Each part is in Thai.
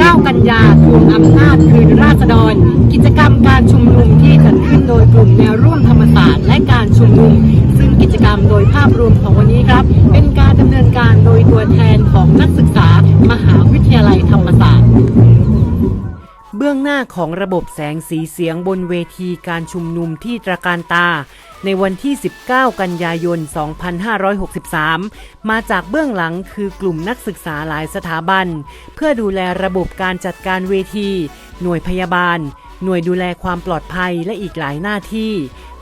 19 กันยาทวงอำนาจคืนราษฎร กิจกรรมการชุมนุมที่จัดขึ้นโดยกลุ่มแนวร่วมธรรมศาสตร์และการชุมนุม ซึ่งกิจกรรมโดยภาพรวมของวันนี้ครับ เป็นการดำเนินการโดยตัวแทนของนักศึกษามหาวิทยาลัยธรรมศาสตร์เบื้องหน้าของระบบแสงสีเสียงบนเวทีการชุมนุมที่ตระการตา ในวันที่ 19 กันยายน 2563 มาจากเบื้องหลังคือกลุ่มนักศึกษาหลายสถาบัน เพื่อดูแลระบบการจัดการเวที หน่วยพยาบาล หน่วยดูแลความปลอดภัยและอีกหลายหน้าที่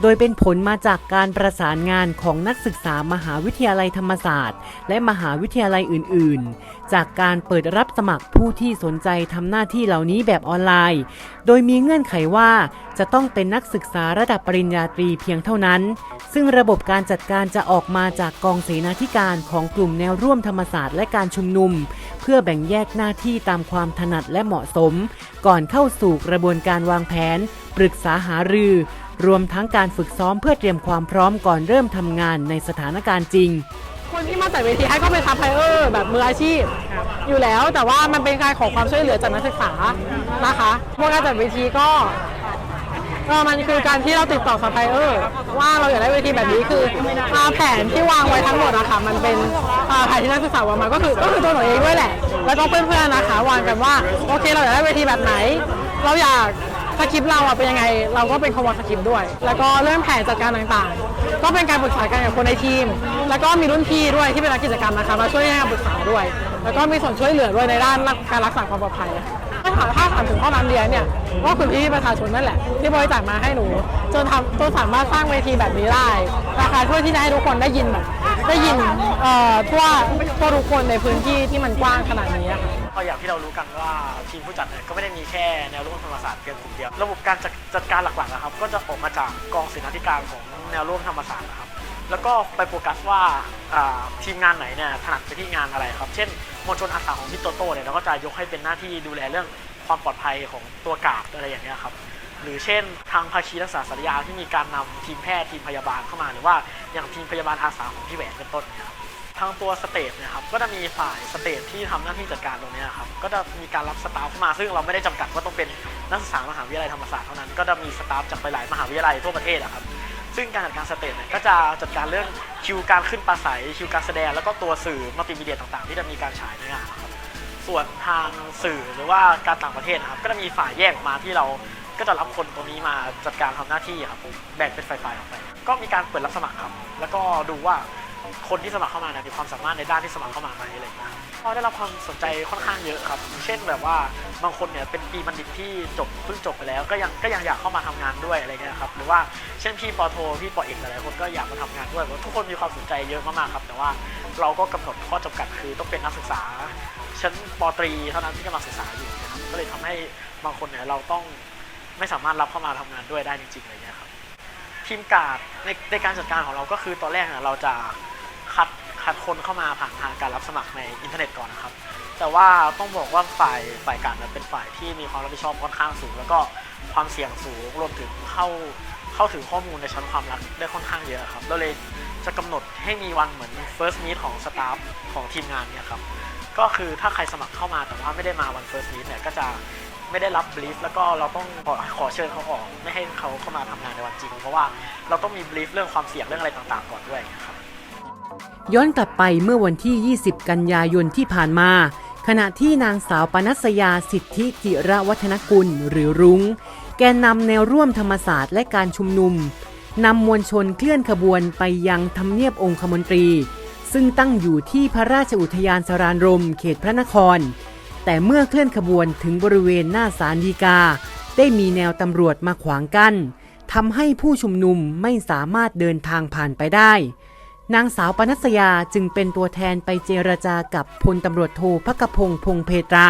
โดยเป็นผลมาจากการประสานงานของนักศึกษามหาวิทยาลัยธรรมศาสตร์ และมหาวิทยาลัยอื่น ๆ จากการเปิดรับสมัครผู้ที่สนใจทำหน้าที่เหล่านี้แบบออนไลน์ โดยมีเงื่อนไขว่าจะต้องเป็นนักศึกษาระดับปริญญาตรีเพียงเท่านั้น ซึ่งระบบการจัดการจะออกมาจากกองเสนาธิการของกลุ่มแนวร่วมธรรมศาสตร์และการชุมนุม เพื่อแบ่งแยกหน้าที่ตามความถนัดและเหมาะสม ก่อนเข้าสู่กระบวนการวางแผน ปรึกษาหารือ รวมทั้งการฝึกซ้อมเพื่อเตรียมความพร้อมก่อนเริ่มทำงานในสถานการณ์จริง คนที่มาจัดเวทีให้ก็เป็นซัพพลายเออร์แบบมืออาชีพ อยู่แล้วแต่ว่ามันเป็นการขอความช่วยเหลือจากนักศึกษานะคะพวกการจัดเวทีก็เออมันคือการที่เราติดต่อซัพพลายเออร์ว่าเราอยากได้เวทีแบบนี้คือแผนที่วางไว้ทั้งหมดอะคะมันเป็นแผนที่นักศึกษาวางมาก็คือก็คือตัวหนูเองด้วยแหละ แล้วก็เพื่อนๆนะคะ วางกันว่าโอเคเราอยากได้เวทีแบบไหน เราอยาก สคริปต์เราอะเป็นยังไง เราก็เป็นคนวางสคริปต์ด้วย แล้วก็เรื่องแผนจัดการต่างๆ ก็เป็นการปรึกษากันกับคนในทีม แล้วก็มีรุ่นพี่ด้วยที่เป็นนักกิจกรรมนะคะมาช่วยให้คำปรึกษาด้วย แล้วก็มีส่วนช่วยเหลือด้วยในด้านการรักษาความปลอดภัยถ้าถามถ้าถามถึงข้อน้ำเรียนเนี่ยก็คือพี่ประชาชนนั่นแหละ ที่บริจาคมาให้หนู จนทำจนสามารถสร้างเวทีแบบนี้ได้นะคะเพื่อที่จะให้ทุกคนได้ยินแบบได้ยินเอ่อทั่วทั่วทุกคนในพื้นที่ที่มันกว้างขนาดนี้ค่ะ ก็อย่างที่เรารู้กันว่าทีมผู้จัดเนี่ยก็ไม่ได้มีแค่แนวร่วมธรรมศาสตร์เพียงกลุ่มเดียว ระบบการจัดจัดการหลักๆนะครับ ก็จะออกมาจากกองศิลปาธิการของแนวร่วมธรรมศาสตร์นะครับ แล้วก็ไปโฟกัสว่าทีมงานไหนเนี่ยถนัดไปที่งานอะไรครับ เช่นมวลชนอาสาของพี่โตโต้เนี่ยเราก็จะยกให้เป็นหน้าที่ดูแลเรื่องความปลอดภัยของตัวกาดอะไรอย่างเงี้ยครับหรือเช่นทางภาคีรักษาสัญญาที่มีการนำทีมแพทย์ทีมพยาบาลเข้ามา หรือว่าอย่างทีมพยาบาลอาสาของพี่แหวนเป็นต้นเนี่ยครับ ทางตัวสเตจเนะครับก็จะมีฝ่ายสเตจที่ทำหน้าที่จัดการตรงนี้ครับก็จะมีการรับสตาฟมาซึ่งเราไม่ได้จำกัดว่าต้องเป็นนักศึกษามหาวิทยาลัยธรรมศาสตร์เท่านั้นก็จะมีสตาฟจากหลายมหาวิทยาลัยทั่วประเทศอะครับซึ่งการจัดการสเตจเนี่ยก็จะจัดการเรื่องคิวการขึ้นปราศัยคิวการแสดงแล้วก็ตัวสื่อมัลติมีเดียต่างๆ ที่จะมีการฉายในงานครับส่วนทางสื่อหรือว่าการต่างประเทศนะครับก็จะมีฝ่ายแยกออกมาที่เราก็จะรับคนตรงนี้มาจัดการทำหน้าที่ครับแบ่งเป็นฝ่ายๆออกไป ก็มีการเปิดรับสมัครครับ แล้วก็ดูว่า คนที่สมัครเข้ามาเนี่ยมีความสามารถในด้านที่สมัครเข้ามาไหมอะไรอย่างเงี้ยพอได้รับความสนใจค่อนข้างเยอะครับ เช่นแบบว่าบางคนเนี่ยเป็นปีบัณฑิตที่จบเพิ่งจบไปแล้ว ก็ยังก็ยังอยากเข้ามาทำงานด้วยอะไรเงี้ยครับหรือว่าเช่นพี่ปอโทพี่ปอเอกหลายๆคนก็อยากมาทำงานด้วยทุกคนมีความสนใจเยอะมากๆครับ แต่ว่าเราก็กำหนดข้อจำกัดคือต้องเป็นนักศึกษาชั้นปตรีเท่านั้นที่กำลังศึกษาอยู่นะครับก็เลยทำให้บางคนเนี่ยเราต้องไม่สามารถรับเข้ามาทำงานด้วยได้จริงๆอะไรเงี้ยครับทีมการ์ดในในการจัดการของเราก็คือตอนแรกเนี่ยเราจะ คัดคัดคนเข้ามาผ่านทางการรับสมัครในอินเทอร์เน็ตก่อนนะครับ แต่ว่าต้องบอกว่าฝ่ายฝ่ายการเป็นฝ่ายที่มีความรับผิดชอบค่อนข้างสูง แล้วก็ความเสี่ยงสูงรวมถึงเข้าเข้าถึงข้อมูลในชั้นความลับได้ค่อนข้างเยอะครับเราเลยจะกำหนดให้มีวันเหมือน first meet ของสตาฟของทีมงานเนี่ยครับก็คือถ้าใครสมัครเข้ามาแต่ว่าไม่ได้มาวัน first meet เนี่ยก็จะไม่ได้รับบลีฟแล้วก็เราต้องขอขอเชิญเขาออก ไม่ให้เขาเข้ามาทำงานในวันจริง เพราะว่าเราต้องมีบลีฟเรื่องความเสี่ยงเรื่องอะไรต่างๆ ก่อนด้วยครับ ย้อนกลับไปเมื่อวันที่ 20 กันยายนที่ผ่านมา ขณะที่นางสาวปนัสยาสิทธิจิระวัฒนกุลหรือรุง้ง แกนนำแนวร่วมธรรมศาสตร์และการชุมนุมนำมวลชนเคลื่อนขบวนไปยังทำเนียบองคมนตรี ซึ่งตั้งอยู่ที่พระราชอุทยานสรานรม เขตพระนคร แต่เมื่อเคลื่อนขบวนถึงบริเวณหน้าศาลฎีกา ได้มีแนวตำรวจมาขวางกั้นทำให้ผู้ชุมนุมไม่สามารถเดินทางผ่านไปได้ นางสาวปนัสยาจึงเป็นตัวแทนไปเจรจากับพลตำรวจโทพักพงษ์พงเพตรา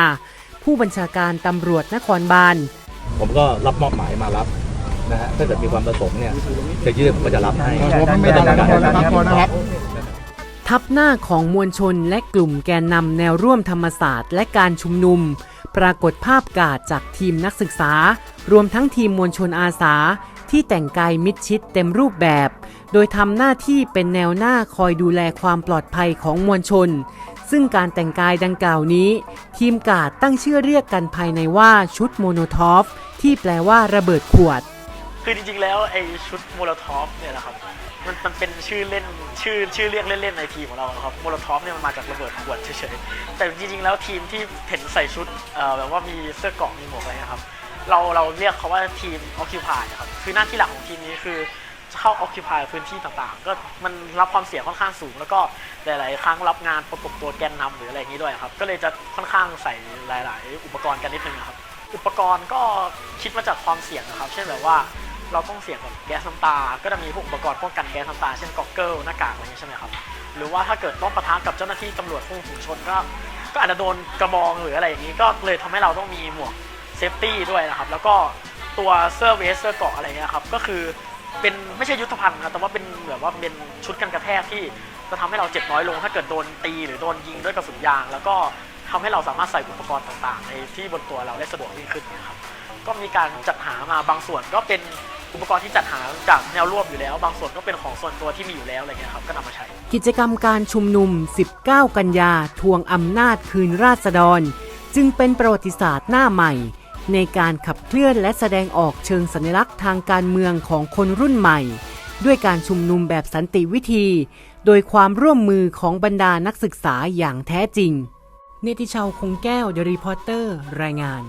ผู้บัญชาการตำรวจนครบาล ผมก็รับมอบหมายมารับนะฮะถ้าเกิดมีความประสงค์เนี่ยจะยื่นผมก็จะรับให้ผมไม่ได้รับนะครับทับหน้าของมวลชนและกลุ่มแกนนำแนวร่วมธรรมศาสตร์และการชุมนุม ปรากฏภาพกาดจากทีมนักศึกษา รวมทั้งทีมมวลชนอาสา ที่แต่งกายมิดชิดเต็มรูปแบบ โดยทำหน้าที่เป็นแนวหน้าคอยดูแลความปลอดภัยของมวลชน ซึ่งการแต่งกายดังกล่าวนี้ ทีมกาดตั้งชื่อเรียกกันภายในว่าชุดโมโนทอฟที่แปลว่าระเบิดขวด คือจริงๆ แล้วไอ้ชุดโมโลทอฟเนี่ยนะครับมันมันเป็นชื่อเล่นชื่อชื่อเรียกเล่นๆในทีมของเราครับโมโลทอฟเนี่ยมันมาจากระเบิดขวดเฉยๆแต่จริงๆ แล้วทีมที่เห็นใส่ชุดเอ่อแบบว่ามีเสื้อเกราะมีหมวกอะไรนะครับเราเราเรียกเขาว่าทีม Occupy ครับคือหน้าที่หลักของทีมนี้คือ เข้า Occupy พื้นที่ต่างๆ ก็มันรับความเสี่ยงค่อนข้างสูง แล้วก็หลาย ๆ ครั้งรับงานประกบตัวแกนนำหรืออะไรอย่างนี้ด้วยครับ ก็เลยจะค่อนข้างใส่หลาย ๆ อุปกรณ์กันนิดนึงนะครับ อุปกรณ์ก็คิดมาจากความเสี่ยงนะครับ เช่นแบบว่าเราต้องเสี่ยงกับแก๊สน้ำตา ก็จะมีพวกอุปกรณ์ป้องกันแก๊สน้ำตา เช่นก็อกเกิลหน้ากากอะไรอย่างนี้ใช่ไหมครับ หรือว่าถ้าเกิดต้องปะทะกับเจ้าหน้าที่ตำรวจควบคุมฝูงชนก็ ก็อาจจะโดนกระบองหรืออะไรอย่างนี้ ก็เลยทำให้เราต้องมีหมวกเซฟตี้ด้วยนะครับ แล้วก็ตัวเสื้อเวสเสื้อเกาะอะไรเงี้ยครับ ก็คือ เป็นไม่ใช่ยุทธภัณฑ์นะแต่ว่าเป็นแบบว่าเป็นชุดกันกระแทกที่จะทำให้เราเจ็บน้อยลง ถ้าเกิดโดนตีหรือโดนยิงด้วยกระสุนยาง แล้วก็ทำให้เราสามารถใส่อุปกรณ์ต่างๆในที่บนตัวเราได้สะดวกยิ่งขึ้นนะครับก็มีการจัดหามาบางส่วนก็เป็นอุปกรณ์ที่จัดหาจากแนวร่วมอยู่แล้ว บางส่วนก็เป็นของส่วนตัวที่มีอยู่แล้วอะไรเงี้ยครับก็นำมาใช้ กิจกรรมการชุมนุม 19 กันยาทวงอำนาจคืนราษฎร จึงเป็นประวัติศาสตร์หน้าใหม่ ในการขับเคลื่อนและแสดงออกเชิงสัญลักษณ์ทางการเมืองของคนรุ่นใหม่ ด้วยการชุมนุมแบบสันติวิธี โดยความร่วมมือของบรรดานักศึกษาอย่างแท้จริง เนติชาวคงแก้วเดอะรีพอร์เตอร์ รายงาน